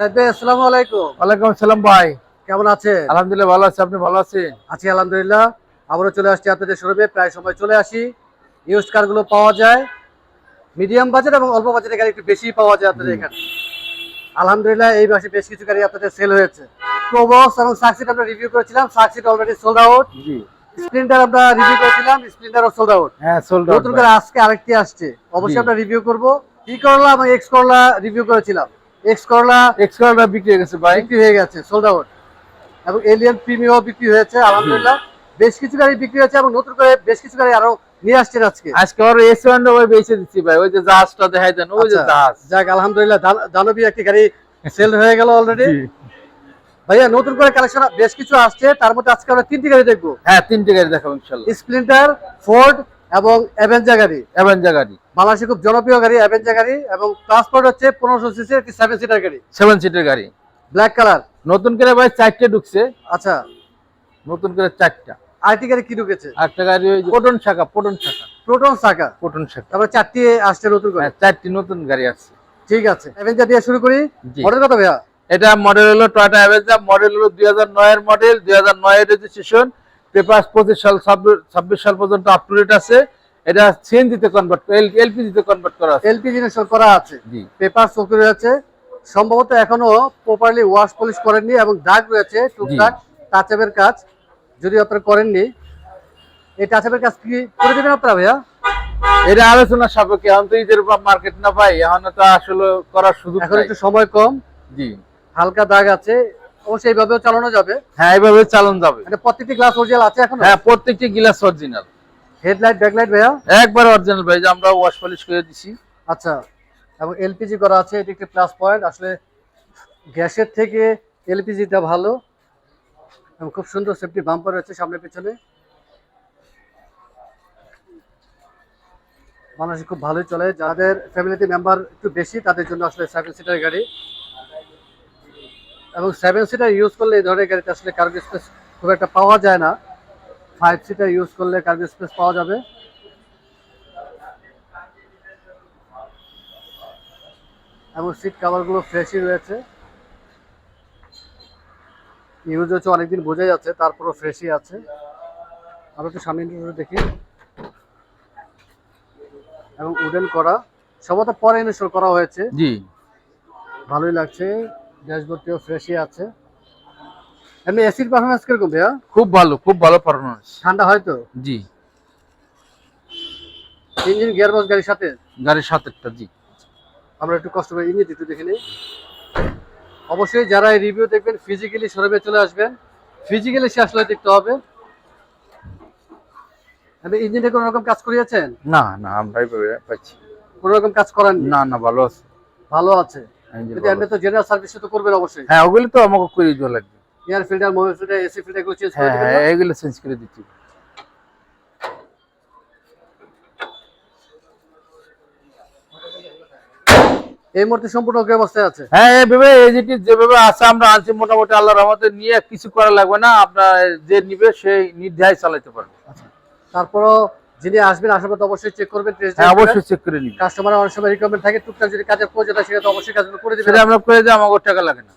আসসালামু আলাইকুম। ওয়ালাইকুম আসসালাম ভাই। কেমন আছেন? আলহামদুলিল্লাহ ভালো আছি আপনি ভালো আছেন? আছি আলহামদুলিল্লাহ। আবারও চলে আসছি আপনাদের শোরুমে প্রায় সময় চলে আসি। ইউজ কারগুলো পাওয়া যায়। মিডিয়াম বাজেট এবং অল্প বাজেটের গাড়ি একটু বেশি পাওয়া যায় আপনাদের এখানে। আলহামদুলিল্লাহ এই মাসে বেশ কিছু গাড়ি আপনাদের সেল হয়েছে। প্রবক্স এবং সাকসিট আমরা রিভিউ করেছিলাম। সাকসিট অলরেডি সোল্ড আউট জি। স্প্লেন্ডার আমরা রিভিউ করেছিলাম স্প্লেন্ডারও সোল্ড আউট হ্যাঁ সোল্ড নতুন করে আজকে আরেকটি আসছে। অবশ্যই আমরা রিভিউ করব। ই করলা এবং এক্স করলা রিভিউ করেছিলাম। এক্স করলা এক্সট্রাটা বিক্রি হয়ে গেছে ভাই। বিক্রি হয়ে গেছে সোল্ড আউট এবং এলিয়ান প্রিমিয়াম বিক্রি হয়েছে আলহামদুলিল্লাহ। বেশ কিছু গাড়ি বিক্রি হয়েছে এবং নতুন করে বেশ কিছু গাড়ি আরও নিয়ে আসছেন আজকে। আজকে আর এস ওয়ান বেঁচে দিচ্ছি ভাই ওই যে জাহাজটা দেখাই দেন ওই যে আচ্ছা, জাহাজ যাক আলহামদুলিল্লাহ দানবী একটি গাড়ি সেল হয়ে গেল অলরেডি ভাইয়া নতুন করে কালেকশন বেশ কিছু আসছে তার মধ্যে আজকে আমরা তিনটি গাড়ি দেখব। হ্যাঁ তিনটে গাড়ি দেখাবো ইনশাল্লাহ। স্প্লেন্ডার ফোর্ড এবং অ্যাভেঞ্জা গাড়ি অ্যাভেঞ্জা গাড়ি। বাংলাদেশে খুব জনপ্রিয় গাড়ি অ্যাভেঞ্জা গাড়ি এবং ট্রান্সপোর্ট হচ্ছে পনেরোশো সিসি একটি সেভেন সিটার গাড়ি। সেভেন সিটের গাড়ি। ব্ল্যাক কালার নতুন করে ভাই চারটে ঢুকছে। আচ্ছা। নতুন করে চারটা। আরেকটি গাড়ি কি ঢুকেছে? একটা গাড়ি ওই যে শাখা পটন শাখা। প্রোটন সাকা পটন শাখা। তারপরে চারটি আসছে নতুন করে। হ্যাঁ চারটি নতুন গাড়ি আছে ঠিক আছে অ্যাভেঞ্জা দিয়ে শুরু করি। মডেল কত ভাইয়া? এটা মডেল হলো টয়টা অ্যাভেঞ্জা মডেল হলো দুই হাজার নয়ের মডেল দুই হাজার নয়ের রেজিস্ট্রেশন পেপার পঁচিশ সাল ছাব্বিশ সাল পর্যন্ত আপ টু ডেট আছে। এটা সিএনজিতে কনভার্ট এলপিজিতে কনভার্ট করা আছে। এলপিজি করা আছে। জি। পেপার চৌকি সম্ভবত এখনও প্রপারলি ওয়াশ পলিশ করেননি এবং দাগ রয়েছে টুকটাক টাচআপের কাজ। যদি আপনারা করেননি এই টাচআপের কাজ কি করে দেবেন আপনারা ভাইয়া? এটা আলোচনা সাপেক্ষে এখন তো ঈদের মার্কেট না পাই এখন তো আসলে করার সুযোগ এখন একটু সময় কম। জি। হালকা দাগ আছে অবশ্যই এইভাবেও চালানো যাবে? হ্যাঁ এইভাবে চালান যাবে। এটা প্রত্যেকটি গ্লাস অরিজিনাল আছে এখন? হ্যাঁ প্রত্যেকটি গিলাস অরিজিনাল হেডলাইট ব্যাকলাইট ভাইয়া? একবার অরিজিনাল ভাই যে আমরা ওয়াশ পলিশ করে দিছি। আচ্ছা এবং এলপিজি করা আছে এটি একটি প্লাস পয়েন্ট আসলে গ্যাসের থেকে এলপিজিটা ভালো। এবং খুব সুন্দর সেফটি বাম্পার রয়েছে সামনে পিছনে। মানুষ খুব ভালোই চলে। যাদের ফ্যামিলিতে মেম্বার একটু বেশি তাদের জন্য আসলে সেভেন সিটার গাড়ি। এবং সেভেন সিটার ইউজ করলে এই ধরনের গাড়িতে আসলে কার্গো স্পেস খুব একটা পাওয়া যায় না। ফাইভ সিটার ইউজ করলে কার্গো স্পেস পাওয়া যাবে। এবং সিট কাভারগুলো ফ্রেশই রয়েছে। ইউজ হচ্ছে অনেকদিন বোঝা যাচ্ছে তারপরও ফ্রেশই আছে। আমরা একটু সামনে দেখি। এবং উডেন করা সম্ভবত পরে ইনস্টল করা হয়েছে। জি। ভালোই লাগছে। ড্যাশবোর্ডটিও ফ্রেশই আছে। এমনি এসির পারফরমেন্স কীরকম ভাইয়া? খুব ভালো খুব ভালো পারফরমেন্স ঠান্ডা হয় তো? জি। ইঞ্জিন গিয়ারবক্স গাড়ির সাথে? গাড়ির সাতেরটা জি। আমরা একটু কষ্ট করে ইঞ্জিন একটু দেখে নিই। অবশ্যই যারা এই রিভিউ দেখবেন ফিজিক্যালি শোরুমে চলে আসবেন। ফিজিক্যালি সে আসলে দেখতে হবে। আপনি ইঞ্জিনে কোনো রকম কাজ করিয়েছেন? না না আমরা এইভাবে পাচ্ছি। কোনো রকম কাজ করেন না না ভালো আছে। ভালো আছে। ভালো তো জেনারেল সার্ভিস তো করবেন অবশ্যই। হ্যাঁ ওগুলো তো আমাকে করে দেওয়া লাগবে। Air filter mobil filter AC filter এগুলো চেঞ্জ করে হ্যাঁ হ্যাঁ এগুলো চেঞ্জ করে দিচ্ছি। এই মুহূর্তে সম্পূর্ণ ওকে অবস্থায় আছে? হ্যাঁ এইভাবে এজিটি যেভাবে আছে আমরা আনছি মোটামুটি আল্লাহর রহমতে নিয়ে কিছু করা লাগবে না। আপনার যে নিবে সেই নির্ধায় চালাতে পারবে। তারপরও যিনি আসবেন আসার পর অবশ্যই চেক করবেন হ্যাঁ অবশ্যই চেক করে নিবে কাস্টমার অনেক সময় রিকমেন্ড থাকে টুকটাক যদি কাজের প্রয়োজন হয় সেটা তো অবশ্যই কাজগুলো করে দিবেন। সেটা আমরা করে দিই আমাকে টাকা লাগে না।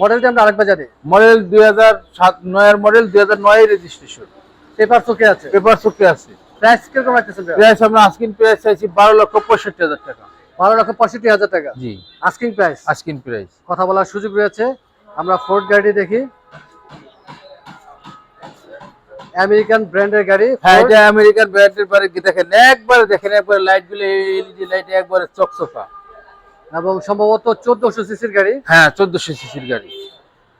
মডেলটা আমরা আরেকবার জানি মডেল দুই হাজার সাত নয়ের মডেল দুই হাজার নয়ের রেজিস্ট্রেশন পেপার চোখে আছে। পেপার চুক্তি আছে। প্রাইস কীরকম রাখতেছেন? প্রাইস আমরা আস্কিন প্রাইস চাইছি বারো লক্ষ পঁয়ষট্টি হাজার টাকা। বারো লক্ষ পঁয়ষট্টি হাজার টাকা। জি। আস্কিং প্রাইস আস্কিন প্রাইস কথা বলার সুযোগ রয়েছে। আমরা ফোর্ড গাড়ি দেখি। আমেরিকান ব্র্যান্ডের গাড়ি হ্যাঁ এটা আমেরিকান ব্র্যান্ডের বারে দেখেন? একবার দেখেন একবার লাইটগুলো এলইডি লাইট একবারে চকচকা এবং সম্ভবত চোদ্দশো সিসির গাড়ি। হ্যাঁ চোদ্দশো সিসির গাড়ি।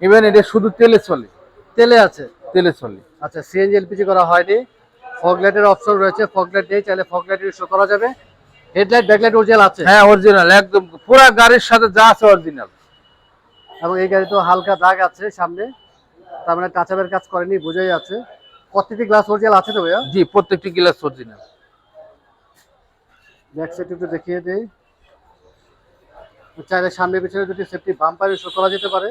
ইভেন এটা শুধু তেলে চলে। তেলে আছে। তেলে চলে। আচ্ছা সিএনজি এলপিজি করা হয়নি। ফগ লাইটের অপশন রয়েছে। ফগ লাইট নেই চাইলে ফগ লাইট শো করা যাবে। হেডলাইট ব্যাকলাইট অরিজিনাল আছে। হ্যাঁ অরিজিনাল একদম। পুরা গাড়ির সাথে যা আছে অরিজিনাল এবং এই গাড়ি তো হালকা দাগ আছে সামনে। তার মানে টাচাবের কাজ করেনি বোঝাই আছে প্রত্যেকটি গ্লাস অরিজিনাল আছে তো ভাইয়া? জি প্রত্যেকটি গ্লাস অরিজিনাল ব্যাক সাইড একটু দেখিয়ে দেই। চাইলে সামনে পিছনে দুটি সেফটি বাম্পার শো করা যেতে পারে।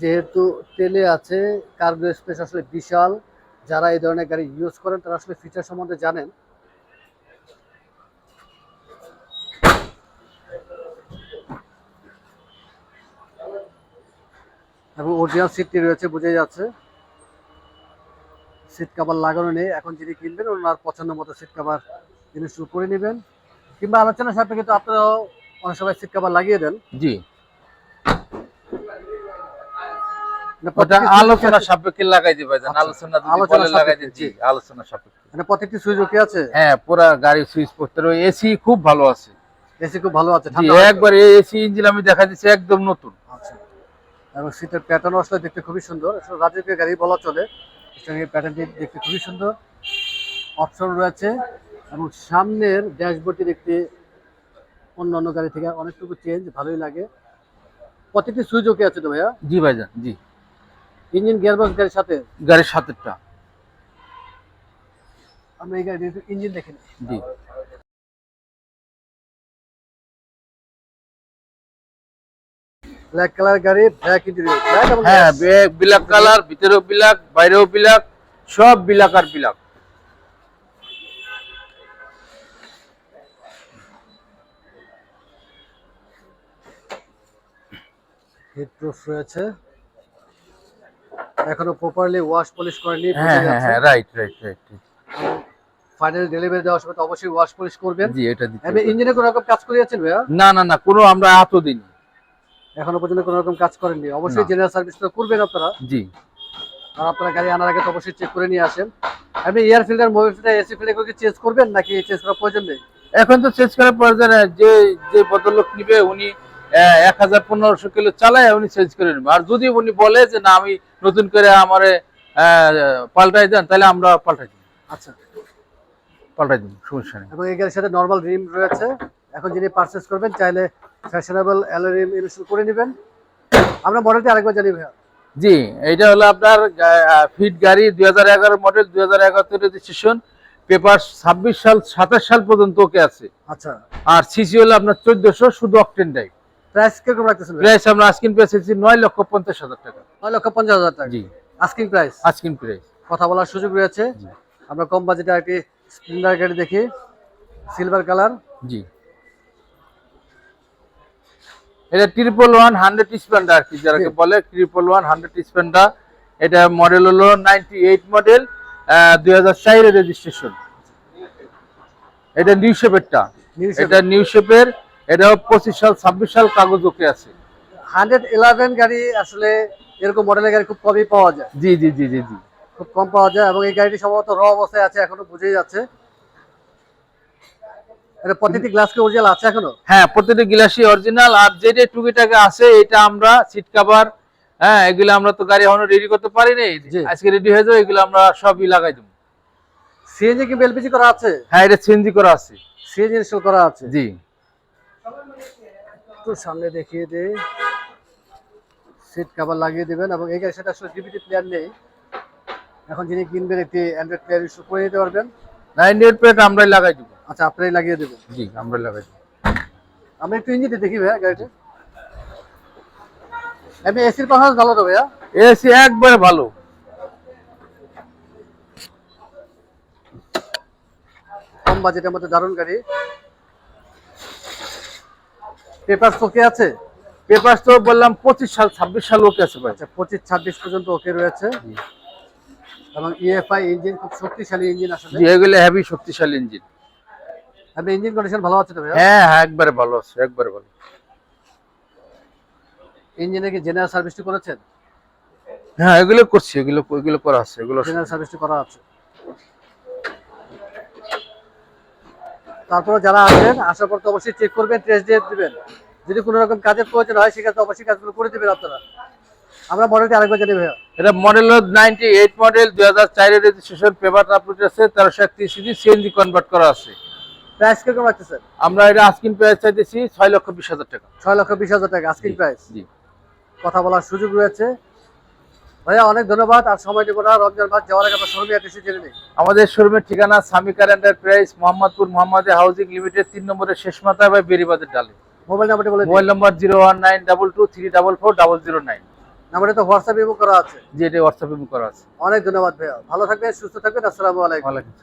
যেহেতু তেলে আছে কার্গো স্পেস আসলে বিশাল যারা এই ধরনের গাড়ি ইউজ করেন তারা আসলে ফিচার সম্বন্ধে জানেন। এবং অরিজিনাল সিটটি রয়েছে বোঝাই যাচ্ছে। সিট কাভার লাগানো নেই। এখন যিনি কিনবেন ওনার পছন্দ মতো সিট কাভার জিনিস করে নেবেন। কিংবা আলোচনা সাপেক্ষে তো আপনারাও অনেক সময় সিট কাভার লাগিয়ে দেন। জি। মানে ওটা প্রত্যেকটি আলোচনা সাপেক্ষে লাগাই দিবে আচ্ছা, আলোচনা আলোচনা লাগাই সাপেক্ষে, আলোচনা সাপেক্ষে। মানে প্রত্যেকটি ওকে আছে? হ্যাঁ পুরা গাড়ি সুইচ এসি খুব ভালো আছে। এসি খুব ভালো আছে? একবার এসি ইঞ্জিন আমি দেখা দিচ্ছি একদম নতুন। আচ্ছা। এবং শীতের প্যাটার্ন আসলে দেখতে খুবই সুন্দর। আসলে রাজকীয় গাড়ি বলা চলে প্যাটার্নটি দেখতে খুবই সুন্দর। অপশন রয়েছে এবং সামনের ড্যাশবোর্ডটি দেখতে অন্য অন্য গাড়ি থেকে অনেকটুকু চেঞ্জ ভালোই লাগে। প্রত্যেকটি সুইচ ওকে আছে তো ভাইয়া? জি ভাইজান জি। ইঞ্জিন গিয়ারবক্স গাড়ির সাথে? গাড়ির সাতেরটা আমরা এই গাড়ি ইঞ্জিন দেখি জি। ব্ল্যাক কালার গাড়ি ব্ল্যাক ইন্টেরিয়র হ্যাঁ বিলাক কালার ভিতরেও বিলাক বাইরেও বিলাক সব বিলাক আর প্রুফ রয়েছে। এখনও প্রপারলি ওয়াশ পলিশ করেনি হ্যাঁ হ্যাঁ হ্যাঁ right right right final delivery দেওয়ার সময় তো অবশ্যই ওয়াশ পলিশ করবেন। জি এটা হবে। ইঞ্জিনে কোনো রকম কাজ করিয়েছেন ভাইয়া? না না না কোনো আমরা এত দিন এখনও পর্যন্ত কোনো রকম কাজ করেননি। অবশ্যই জেনারেল সার্ভিস তো করবেন আপনারা। জি। আর আপনারা গাড়ি আনার আগে তো অবশ্যই চেক করে নিয়ে আসেন। আপনি air filter mobil filter AC filter কি চেঞ্জ করবেন নাকি চেঞ্জ করার প্রয়োজন নেই? এখন তো চেঞ্জ করার প্রয়োজন। যে যে ভদ্রলোক নিবে উনি এক হাজার পনেরোশো কিলো চালায় উনি চেঞ্জ করে নেবে। আর যদি উনি বলে যে না আমি নতুন করে আমারে পাল্টাই দেন তাহলে আমরা পাল্টাই দিই আচ্ছা। পাল্টাই দিই সমস্যা নেই। এবং এই গাড়ির সাথে নর্মাল রিম রয়েছে। এখন যিনি পারচেস করবেন চাইলে ফ্যাশনেবল অ্যালো ইনস্টল করে নেবেন। আমরা মডেলটি আরেকবার জানি ভাইয়া। জি এটা হলো আপনার ফিট গাড়ি দুই হাজার এগারো মডেল দুই হাজার এগারোতে রেজিস্ট্রেশন পেপার ছাব্বিশ সাল সাতাশ সাল পর্যন্ত ওকে আছে। আচ্ছা। আর সিসি হলো আপনার চোদ্দশো শুধু অকটেন ড্রাইভ প্রাইস কীরকম রাখতেছেন প্রাইস আমরা আজকিন প্রাইস এসেছি নয় লক্ষ পঞ্চাশ হাজার টাকা। নয় লক্ষ পঞ্চাশ হাজার টাকা। জি। আস্কিং প্রাইস আজকিন প্রাইস কথা বলার সুযোগ রয়েছে। আমরা কম বাজেটে একটি স্প্লেন্ডার গাড়ি দেখি। সিলভার কালার জি। এটা ট্রিপল ওয়ান হান্ড্রেড স্প্লেন্ডার আর কি যারাকে বলে ট্রিপল ওয়ান হান্ড্রেড স্প্লেন্ডার এটা মডেল হলো নাইনটি এইট মডেল দুই হাজার চারের রেজিস্ট্রেশন এটা নিউ শেপেরটা এটা নিউ শেপের এটা পঁচিশ সাল ছাব্বিশ সাল কাগজ ওকে আছে। হান্ড্রেড ইলেভেন গাড়ি আসলে এরকম মডেলের গাড়ি খুব কমই পাওয়া যায়। জি জি জি জি জি। খুব কম পাওয়া যায় এবং এই গাড়িটি সম্ভবত র অবস্থায় আছে এখনও বুঝেই যাচ্ছে। এটা প্রতিটি গ্লাস কি অরিজিনাল আছে এখনও? হ্যাঁ প্রতিটি গ্লাসই অরিজিনাল আর যেটা টুকিটাকে আছে এটা আমরা সিট কভার হ্যাঁ এগুলো আমরা তো গাড়ি এখনও রেডি করতে পারিনি। জি। আজকে রেডি হয়ে যাবে এগুলো আমরা সবই লাগাই দেবো। সিএনজি কি এলপিজি করা আছে? হ্যাঁ এটা সিএনজি করা আছে। সিএনজি ইনস্টল করা আছে? জি। সামনে দেখিয়ে দিই। সিট কভার লাগিয়ে দিবেন এবং এই গাড়ির সাথে আসলে ডিভিডি প্লেয়ার নেই। এখন যিনি কিনবেন একটি অ্যান্ড্রয়েড প্লেয়ার করে নিতে পারবেন। আমরাই লাগাই দেবো। আচ্ছা আপনারাই লাগিয়ে দেবেন? জি আমরা লাগাই দেবো। আমরা একটু ইঞ্জিনটি দেখি ভাইয়া গাড়িটা। আমি এসির পারফরমেন্স ভালো তো ভাইয়া? এসি একবারে ভালো। কম বাজেটের মধ্যে দারুণ গাড়ি। পেপার তো ওকে আছে? পেপার তো বললাম পঁচিশ সাল ছাব্বিশ সাল ওকে আছে ভাই। আচ্ছা পঁচিশ ছাব্বিশ পর্যন্ত ওকে রয়েছে। জি। এবং ইএফআই ইঞ্জিন খুব শক্তিশালী ইঞ্জিন আসলে। জি এগুলো হেভি শক্তিশালী ইঞ্জিন আপনি ইঞ্জিন কন্ডিশন ভালো আছে তো হ্যাঁ হ্যাঁ একবারে ভালো আছে একবারে ভালো। ইঞ্জিনে কি জেনারেল সার্ভিসটি করেছেন? হ্যাঁ এগুলো করছি এগুলো এগুলো করা আছে এগুলো জেনারেল সার্ভিসটি করা আছে। তারপরে যারা আসবেন আসার পর তো অবশ্যই চেক করবেন টেস্ট দিয়ে দিবেন। যদি কোনো রকম কাজের প্রয়োজন হয় সেক্ষেত্রে অবশ্যই কাজগুলো করে দেবেন আপনারা। আমরা মডেলটি আরেকবার জানি ভাইয়া। এটা মডেল হলো নাইনটি এইট মডেল দুই হাজার চারের রেজিস্ট্রেশন পেপার আপলোড আছে তেরোশো একত্রিশ সিজি সিএনজি কনভার্ট করা আছে। প্রাইস কীরকম রাখতেছেন আমরা এটা আস্কিন প্রাইস চাইতেছি ছয় লক্ষ বিশ হাজার টাকা। ছয় লক্ষ বিশ হাজার টাকা আস্কিং প্রাইস জি। কথা বলার সুযোগ রয়েছে। ভাইয়া অনেক ধন্যবাদ। আর সময় দেবো না। রমজান মাস যাওয়ার আগে শোরুমে জেনে নিই। আমাদের শোরুমের ঠিকানা এন্টারপ্রাইজ মোহাম্মদপুর মোহাম্মদে হাউজিং লিমিটেড তিন নম্বরের শেষ মাথায় বা বেরিবাদের ডালে। মোবাইল নাম্বারটি বলে mobile number zero one nine double two three double four double zero nine. নাম্বারে তো হোয়াটসঅ্যাপ ইমো করা আছে। যেটা হোয়াটসঅ্যাপে করা আছে। অনেক ধন্যবাদ ভাইয়া। ভালো থাকবেন সুস্থ থাকবেন। আসসালামু আলাইকুম। ওয়ালাইকুম।